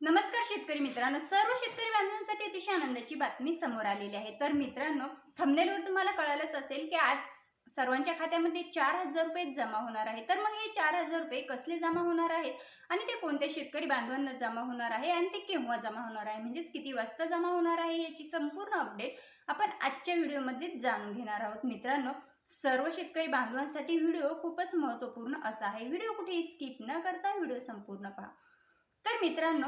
नमस्कार शेतकरी मित्रांनो. सर्व शेतकरी बांधवांसाठी अतिशय आनंदाची बातमी समोर आलेली आहे. तर मित्रांनो थंबनेलवर तुम्हाला कळालंच असेल की आज सर्वांच्या खात्यामध्ये चार हजार रुपये जमा होणार आहे. तर मग हे चार हजार रुपये कसले जमा होणार आहेत? आणि ते कोणत्या शेतकरी बांधवांना जमा होणार आहे? आणि ते केव्हा जमा होणार आहे? म्हणजेच किती वाजता जमा होणार आहे याची संपूर्ण अपडेट आपण आजच्या व्हिडिओमध्ये जाणून घेणार आहोत. मित्रांनो सर्व शेतकरी बांधवांसाठी व्हिडिओ खूपच महत्त्वपूर्ण असा आहे. व्हिडिओ कुठेही स्किप न करता व्हिडिओ संपूर्ण पहा. तर मित्रांनो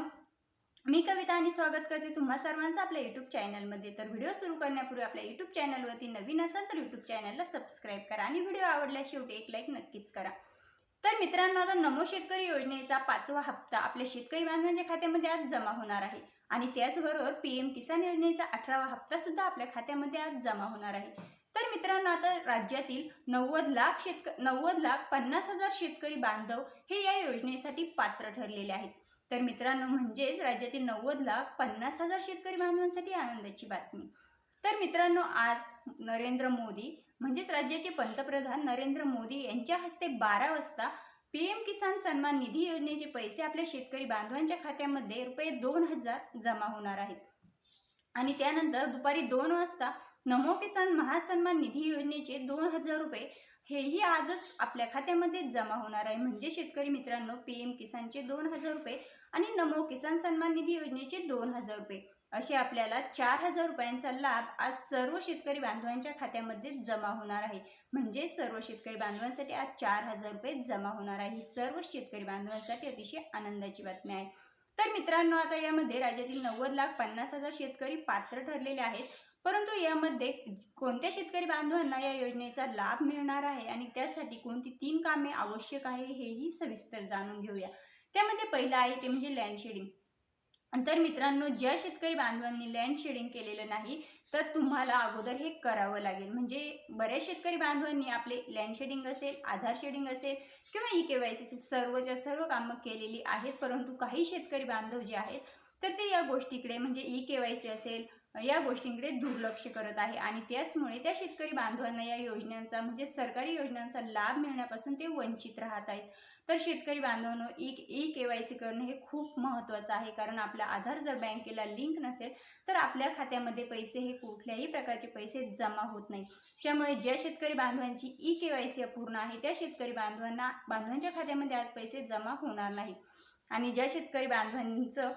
मी कविता आणि स्वागत करते तुम्हा सर्वांचं आपल्या यूट्यूब चॅनलमध्ये तर व्हिडिओ सुरू करण्यापूर्वी आपल्या यूट्यूब चॅनलवरती नवीन असेल तर यूट्यूब चॅनलला सबस्क्राईब करा आणि व्हिडिओ आवडल्या शेवटी एक लाईक नक्कीच करा. तर मित्रांनो आता नमो शेतकरी योजनेचा पाचवा हप्ता आपल्या शेतकरी बांधवांच्या खात्यामध्ये आज जमा होणार आहे. आणि त्याचबरोबर पी एम किसान योजनेचा अठरावा हप्ता सुद्धा आपल्या खात्यामध्ये आज जमा होणार आहे. तर मित्रांनो आता राज्यातील नव्वद लाख शेतक नव्वद लाख पन्नास हजार शेतकरी बांधव हे या योजनेसाठी पात्र ठरलेले आहेत. तर मित्रांनो म्हणजेच राज्यातील नव्वद लाख पन्नास हजार शेतकरी बांधवांसाठी आनंदाची बातमी. तर मित्रांनो आज नरेंद्र मोदी म्हणजेच राज्याचे पंतप्रधान नरेंद्र मोदी यांच्या हस्ते बारा वाजता पी एम किसान सन्मान निधी योजनेचे पैसे आपल्या शेतकरी बांधवांच्या खात्यामध्ये रुपये दोन हजार जमा होणार आहेत. आणि त्यानंतर दुपारी दोन वाजता नमो किसान महासन्मान निधी योजनेचे दोन हजार रुपये हेही आजच आपल्या खात्यामध्ये जमा होणार आहे. म्हणजे शेतकरी मित्रांनो पी एम किसानचे दोन हजार रुपये आणि नमो किसान सन्मान निधी योजनेचे दोन हजार रुपये. असे आपल्याला चार हजार रुपयांचा लाभ आज सर्व शेतकरी बांधवांच्या खात्यामध्ये जमा होणार आहे. म्हणजे सर्व शेतकरी बांधवांसाठी आज चार हजार रुपये जमा होणार आहे. ही सर्व शेतकरी बांधवांसाठी अतिशय आनंदाची बातमी आहे. तर मित्रांनो आता यामध्ये राज्यातील नव्वद लाख पन्नास हजार शेतकरी पात्र ठरलेले आहेत. परंतु यामध्ये कोणत्या शेतकरी बांधवांना या योजनेचा लाभ मिळणार आहे आणि त्यासाठी कोणती तीन कामे आवश्यक आहे हेही सविस्तर जाणून घेऊया. त्यामध्ये पहिलं आहे ते म्हणजे लँड शेडिंग तर मित्रांनो ज्या शेतकरी बांधवांनी लँड शेडिंग केलेलं नाही तर तुम्हाला अगोदर हे करावं लागेल. म्हणजे बऱ्याच शेतकरी बांधवांनी आपले लँड शेडिंग असेल आधार शेडिंग असेल किंवा ई के वाय सी असेल सर्वच्या सर्व कामं केलेली आहेत परंतु काही शेतकरी बांधव जे आहेत तर ते या गोष्टीकडे म्हणजे ई के वाय सी असेल या गोष्टींकडे दुर्लक्ष करत आहे. आणि त्याचमुळे त्या शेतकरी बांधवांना या योजनांचा म्हणजे सरकारी योजनांचा लाभ मिळण्यापासून ते वंचित राहत आहेत. तर शेतकरी बांधवांनो E E K Y C करणं हे खूप महत्त्वाचं आहे. कारण आपला आधार जर बँकेला लिंक नसेल तर आपल्या खात्यामध्ये पैसे हे कुठल्याही प्रकारचे पैसे जमा होत नाही. त्यामुळे ज्या शेतकरी बांधवांची ई के वाय सी अपूर्ण आहे त्या शेतकरी बांधवांना बांधवांच्या खात्यामध्ये आज पैसे जमा होणार नाही आणि ज्या शेतकरी बांधवांचं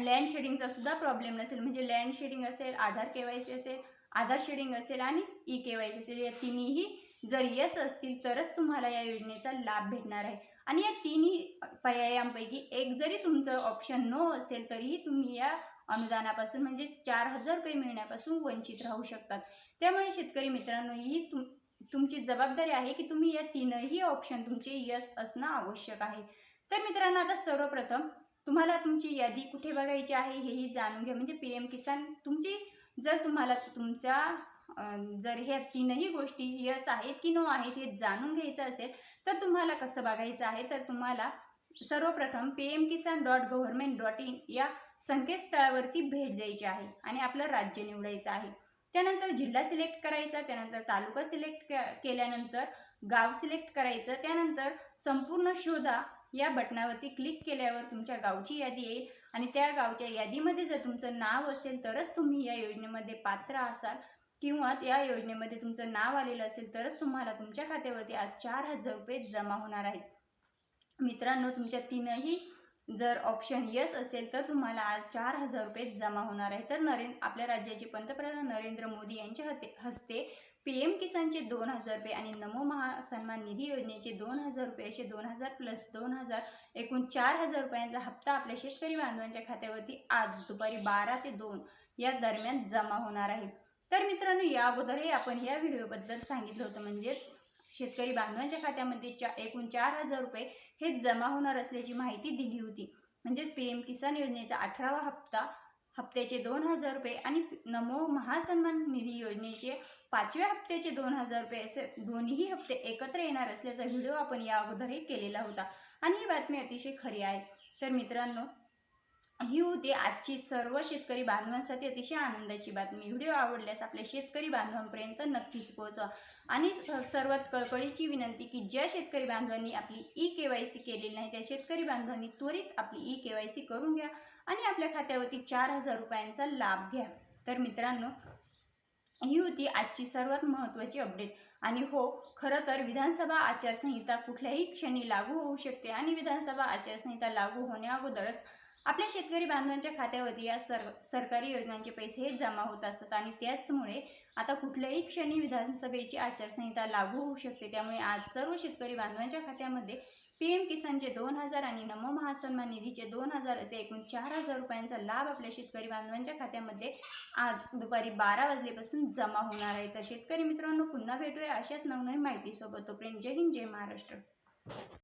लँड शेडिंगचा सुद्धा प्रॉब्लेम नसेल. म्हणजे लँड शेडिंग असेल आधार के वाय सी असेल आधार शेडिंग असेल आणि ई के वाय सी असेल. या तिन्ही जर यस असतील तरच तुम्हाला या योजनेचा लाभ भेटणार आहे. आणि या तिन्ही पर्यायांपैकी एक जरी तुमचं ऑप्शन नो असेल तरीही तुम्ही या अनुदानापासून म्हणजे चार हजार रुपये मिळण्यापासून वंचित राहू शकतात. त्यामुळे शेतकरी मित्रांनो ही तुम तुमची जबाबदारी आहे की तुम्ही या तीनही ऑप्शन तुमचे यस असणं आवश्यक आहे. तर मित्रांनो आता सर्वप्रथम तुम्हाला तुमची यादी कुठे बघायची आहे हेही जाणून घ्या. म्हणजे पी एम किसान तुमची जर तुम्हाला तुमच्या जर ह्या तीनही गोष्टी यस आहेत की नो आहेत हे जाणून घ्यायचं असेल तर तुम्हाला कसं बघायचं आहे? तर तुम्हाला सर्वप्रथम P M Kisan dot government dot in या संकेतस्थळावरती भेट द्यायची आहे आणि आपलं राज्य निवडायचं आहे. त्यानंतर जिल्हा सिलेक्ट करायचा त्यानंतर तालुका सिलेक्ट केल्यानंतर गाव सिलेक्ट करायचं त्यानंतर संपूर्ण शोधा या बटनावरती क्लिक केल्यावर तुमच्या गावची यादी येईल. आणि त्या गावच्या यादीमध्ये जर तुमचं नाव असेल तरच तुम्ही या योजनेमध्ये पात्र असाल. किंवा या योजनेमध्ये तुमचं नाव आलेलं असेल तरच तुम्हाला तुमच्या खात्यावरती आज चार हजार रुपये जमा होणार आहेत. मित्रांनो तुमच्या तीनही जर ऑप्शन यस असेल तर तुम्हाला आज चार हजार रुपये जमा होणार आहे. तर नरेंद्र आपल्या राज्याचे पंतप्रधान नरेंद्र मोदी यांच्या हते हस्ते पी एम किसानचे दोन हजार रुपये आणि नमो महासन्मान निधी योजनेचे दोन हजार रुपये असे दोन हजार प्लस दोन हजार एकूण चार हजार रुपयांचा हप्ता आपल्या शेतकरी बांधवांच्या खात्यावरती आज दुपारी बारा ते दोन या दरम्यान जमा होणार आहे. तर मित्रांनो या अगोदरही आपण या व्हिडिओबद्दल सांगितलं होतं. म्हणजेच शेतकरी बांधवांच्या खात्यामध्ये चा एकूण चार हजार रुपये हे जमा होणार असल्याची माहिती दिली होती. म्हणजेच पी एम किसान योजनेचा अठरावा हप्ता हप्त्याचे दोन हजार रुपये आणि नमो महासन्मान निधी योजनेचे पाचव्या हप्त्याचे दोन हजार रुपये असे दोन्ही हप्ते एकत्र येणार असल्याचा व्हिडिओ आपण या अगोदरही केलेला होता. आणि ही बातमी अतिशय खरी आहे. तर मित्रांनो ही होती आजची सर्व शेतकरी बांधवांसाठी अतिशय आनंदाची बातमी. व्हिडिओ आवडल्यास आपल्या शेतकरी बांधवांपर्यंत नक्कीच पोहोचवा आणि सर्वात कळकळीची विनंती की ज्या शेतकरी बांधवांनी आपली ई के वाय सी केलेली नाही त्या शेतकरी बांधवांनी त्वरित आपली ई के वाय सी करून घ्या आणि आपल्या खात्यावरती चार हजार रुपयांचा लाभ घ्या. तर मित्रांनो ही होती आजची सर्वात महत्त्वाची अपडेट. आणि हो खरं तर विधानसभा आचारसंहिता कुठल्याही क्षणी लागू होऊ शकते आणि विधानसभा आचारसंहिता लागू होण्याअगोदरच आपल्या शेतकरी बांधवांच्या खात्यावरती या सर सरकारी योजनांचे पैसे हे जमा होत असतात आणि त्याचमुळे आता कुठल्याही क्षणी विधानसभेची आचारसंहिता लागू होऊ शकते. त्यामुळे आज सर्व शेतकरी बांधवांच्या खात्यामध्ये पी एम किसानचे दोन हजार आणि नमो महासन्मान निधीचे दोन हजार असे एकूण चार हजार रुपयांचा लाभ आपल्या शेतकरी बांधवांच्या खात्यामध्ये आज दुपारी बारा वाजलेपासून जमा होणार आहे. तर शेतकरी मित्रांनो पुन्हा भेटूया अशाच नवनवीन माहितीसोबत. तोपर्यंत जय हिंद जय महाराष्ट्र.